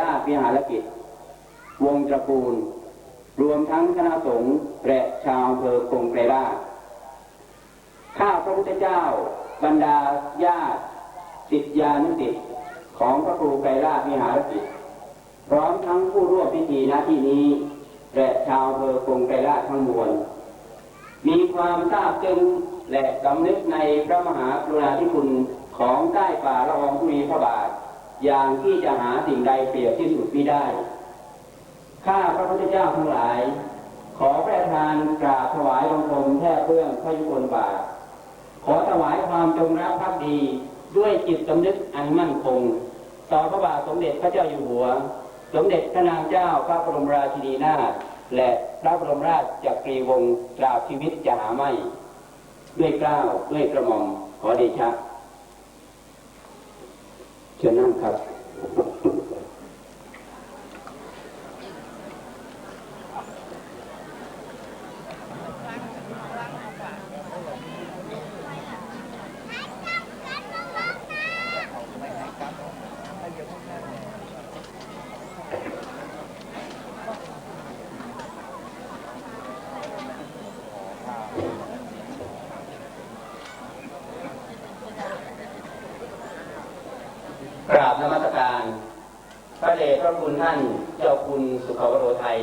ราชวิหารกิจ วงตระกูล รวมทั้งคณะสงฆ์และชาวอำเภอกงไกรราชข้าพระพุทธเจ้า บรรดาญาติสิทธิานุสิทธิ์ของพระครูไกรราชวิหารกิจ พร้อมทั้งผู้ร่วมพิธีณที่นี้และชาวอำเภอกงไกรราชทั้งมวลมีความซาบซึ้งและสำนึกในพระมหากรุณาธิคุณของใต้ฝ่าละอองธุลีพระบาท อย่างที่จะหาสิ่งใดเปรียบที่สุดไม่ได้ ข้าพระพุทธเจ้าทั้งหลาย ขอพระทานกราบถวายบังคมแท่เพื่องพระยุคลบาท ขอถวายความจงรักภักดีด้วยจิตสำนึกอันมั่นคง ต่อพระบาทสมเด็จพระเจ้าอยู่หัว สมเด็จพระนางเจ้าพระบรมราชินีนาถและพระบรมราชจักรีวงศ์ตราบชีวิตจะหาไม่ ด้วยเกล้าวด้วยกระหม่อมขอเดชะ เชิญนั่งครับ กราบนมัสการ พระเดชพระคุณท่านเจ้าคุณสุขวโรไทย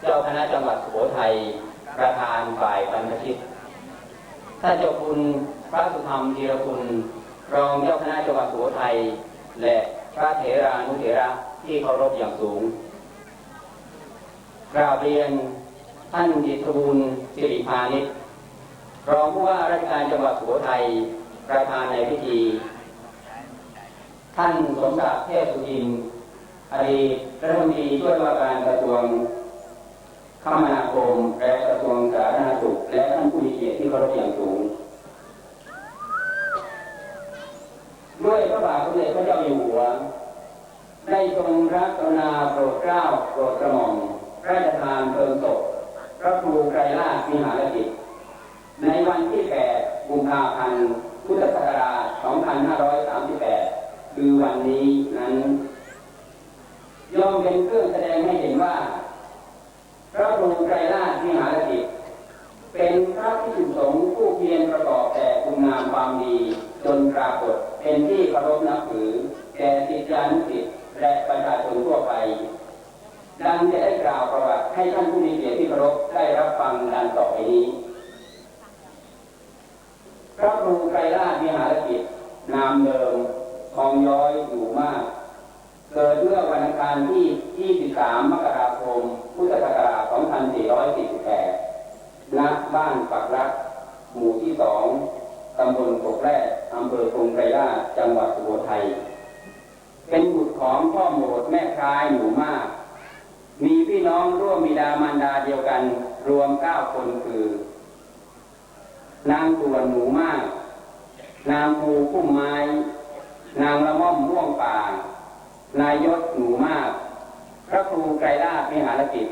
เจ้าคณะจังหวัดสุโขทัยประธานฝ่ายบรรพชิต ท่านเจ้าคุณพระสุธรรมธีรคุณ รองเจ้าคณะจังหวัดสุโขทัยและพระเถรานุเถระที่เคารพอย่างสูง กราบเรียนท่านดิษฐบุญสิริพานิชรองผู้ว่าราชการจังหวัดสุโขทัยประธานในพิธี ท่านสมศักดิ์เทพสุทินอดีตรัฐมนตรีช่วยว่าการกระทรวงคมนาคมและกระทรวงสาธารณสุขและท่านผู้มีเกียรติที่เคารพอย่างสูง ด้วยพระบาทสมเด็จพระเจ้าอยู่หัวได้ทรงรับกรณาโปรดเกล้าโปรดกระหม่อมพระราชทานเพลิงศพพระครูไกรราชวิหารกิจในวันที่ 8 กุมภาพันธ์ พุทธศักราช 2538 คือวันนี้นั้นย่อมเป็นเครื่องแสดงให้เห็นว่า พระครูไกรราชวิหารกิจเป็นพระพิสุสงฆ์ผู้เพียรประกอบแต่คุณงามความดีจนปรากฏเป็นที่เคารพนับถือแก่ศิษยานุศิษย์และประชาชนทั่วไป ดังจะได้กล่าวประวัติให้ท่านผู้มีเกียรติที่เคารพได้รับฟังดังต่อไปนี้ พระครูไกรราชวิหารกิจนามเดิม ทองย้อยอยู่มาก เกิดเมื่อวันอังคารที่ 23 มกราคม พุทธศักราช 2448ณบ้านปักรัก หมู่ที่สองตำบลกกแร่อำเภอกรุงไกรราจังหวัดสุโขทัย เป็นบุตรของพ่อโหมดแม่คล้ายหมู่มาก มีพี่น้องร่วมบิดามารดาเดียวกันรวม9คนคือ นางตวนหมูมาก นางภูพุ่มไม้ นางละม่อมม่วงป่า นายยศหนูมาก พระครูไกรราชวิหารกิจ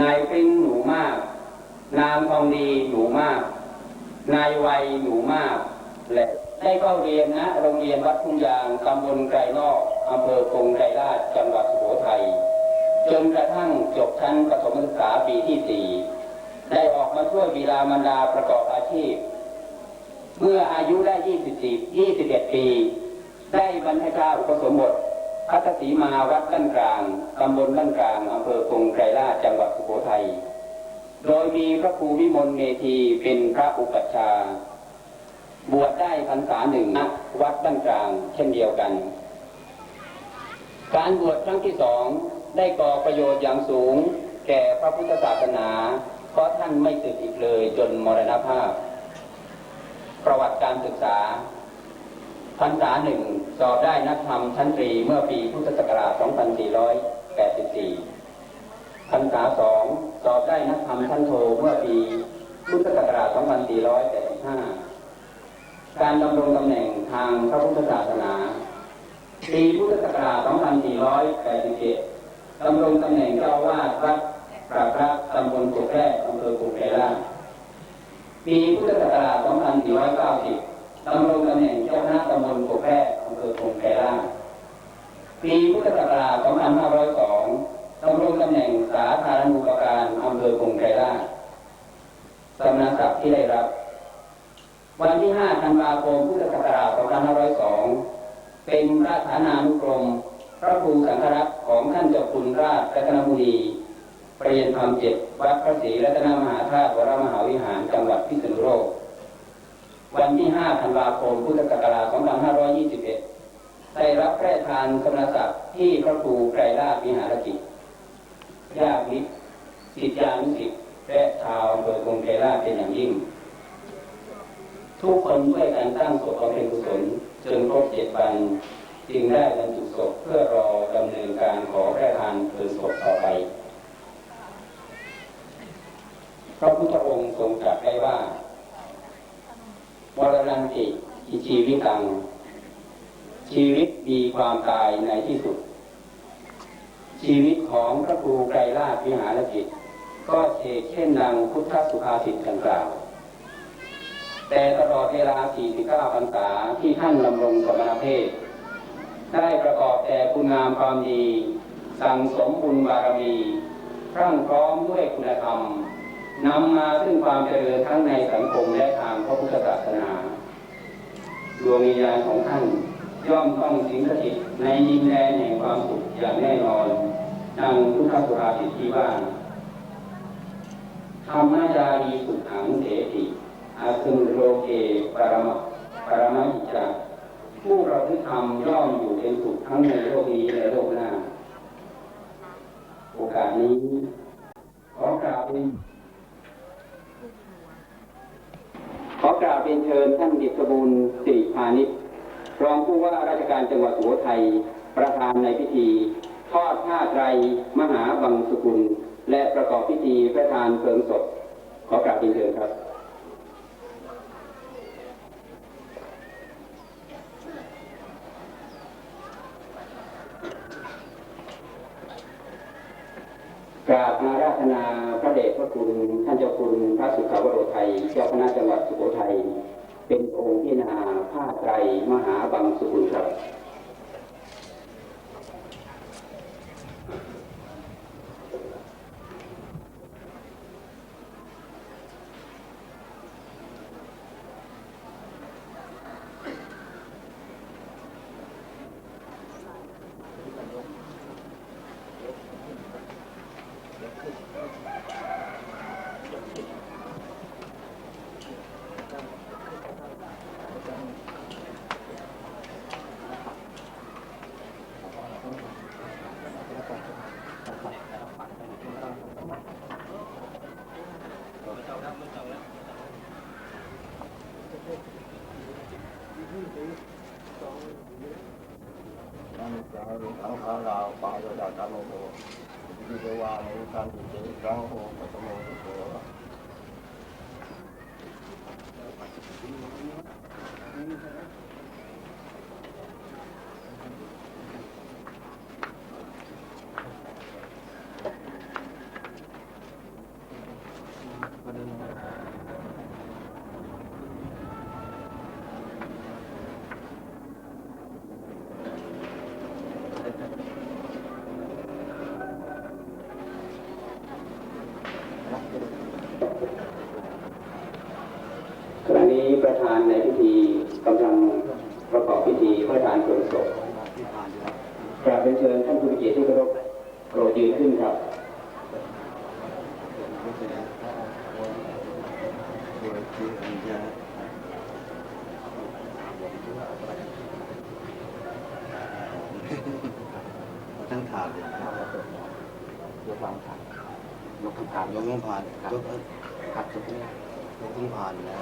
นายปิ้งหนูมาก นางทองดีหนูมาก นายวัยหนูมาก และได้เข้าเรียนนะ โรงเรียนวัดทุ่งยางตำบลไกรนอกอำเภอกงไกรราชจังหวัดสุโขทัยจนกระทั่งจบชั้นประถมศึกษาปีที่สี่ได้ออกมาช่วยบิดามารดาประกอบอาชีพ เมื่ออายุได้ 24 21 ปี ได้บรรพชาอุปสมบทพัทสีมาวัดบ้านกลาง ตำบลบ้านกลาง อำเภอกงไกรราชจังหวัดสุโขทัย โดยมีพระครูวิมลเมธีเป็นพระอุปัชฌาย์บวชได้พรรษาหนึ่งณวัดบ้านกลาง เช่นเดียวกัน การบวชครั้งที่สองได้ก่อประโยชน์อย่างสูง แก่พระพุทธศาสนา เพราะท่านไม่สึกอีกเลยจนมรณภาพ ประวัติการศึกษา พรรษาหนึ่งสอบได้นักธรรมชั้นตรีเมื่อปีพุทธศักราช 2484 พรรษาสองสอบได้นักธรรมชั้นโทเมื่อปีพุทธศักราช 2485 การดำรงตำแหน่งทางพระพุทธศาสนา ปีพุทธศักราช 2487 ดำรงตำแหน่งเจ้าวาสวัดปราบรักตำบลกุกแรกอำเภอกุกแก่ล่าปีพุทธศักราช 2490 ดำรงตำแหน่ง เจ้าคณะตำบลกุกแรกอำเภอกุกแก่ล่างปีพุทธศักราช 2502ดำรงตำแหน่งสาธารณูปการอำเภอกงไกรลาสำนักศักดิ์ที่ได้รับ วันที่ 5 ธันวาคม พุทธศักราช 2502 เป็นพระฐานานุกรม พระครูสังฆรักษ์ของท่านเจ้าคุณราชรัตนบุรีเปลี่ยนธรรมเจ็ดวัดพระศรีรัตนมหาธาตุวรมหาวิหารจังหวัดพิษณุโลก วันที่ 5 ธันวาคม พุทธศักราช 2521 ได้รับแพระราชทานสมณศักดิ์ที่พระครูไกรลาภิหารกิจญาติมิตรศิษยานุศิษย์และชาวอำเภอกรุงไกรลาภเป็นอย่างยิ่ง ทุกคนช่วยกันตั้งศพบำเพ็ญกุศลจนครบเจ็ดวันจึงได้บรรจุศพเพื่อรอดำเนินการขอแพระราชทานเพลิงศพต่อไป พระพุทธองค์ทรงตรัสไว้ว่า รนันติอิชีวิตัง ชีวิตมีความตายในที่สุด ชีวิตของพระครูไกรลาภวิหารกิจ ก็เชกเช่นดังพุทธสุภาษิตดังกล่าวแต่ตลอดเวลา 49 พรรษาที่ท่านดำรงสมณเพศ ได้ประกอบแต่คุณงามความดี สั่งสมบุญบารมี พรั่งพร้อมด้วยคุณธรรม นำมาซึ่งความเจริญทั้งในสังคมและทางพระพุทธศาสนา ดวงวิญญาณของท่านย่อมต้องสิงสถิตในดินแดนแห่งความสุขอย่างแน่นอนดังพุทธสุภาษิตที่ว่าธรรมจารีสุขังเถติอาซึมโลเกปรมะปรมะอิจาผู้เราที่ทำย่อมอยู่เป็นสุขทั้งในโลกนี้และโลกหน้า โอกาสนี้ ขอกราบเรียน ขอกราบเรียนเชิญท่านดิษบูลสิริพานิชรองผู้ว่าราชการจังหวัดสุโขทัยประธานในพิธี ทอดผ้าไตรมหาบังสุกุล และประกอบพิธีพระทานเพลิงศพขอกราบเรียนเชิญครับกราบอาราธนาพระเดชพระคุณ ท่านเจ้าคุณพระสุขาวโรไทย เจ้าคณะจังหวัดสุโขทัย เป็นองค์พินาผ้าไตรมหาบังสุกุลครับ สังฆาสังฆาราปาโยดาตโมโหวิเทวานุสันติเตสังโฆปัตโมโห ขณะนี้ประธานในพิธีกำลังประกอบพิธีพระทานเพลิงศพกราบเรียนเชิญท่านผู้มีเกียรติที่เคารพโปรดยืนขึ้นครับตั้งถามเลยยกวางถามยกคำถามยกไม่ผ่านยกหักยกไม่ยกต้องผ่านแล้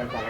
เป็นกา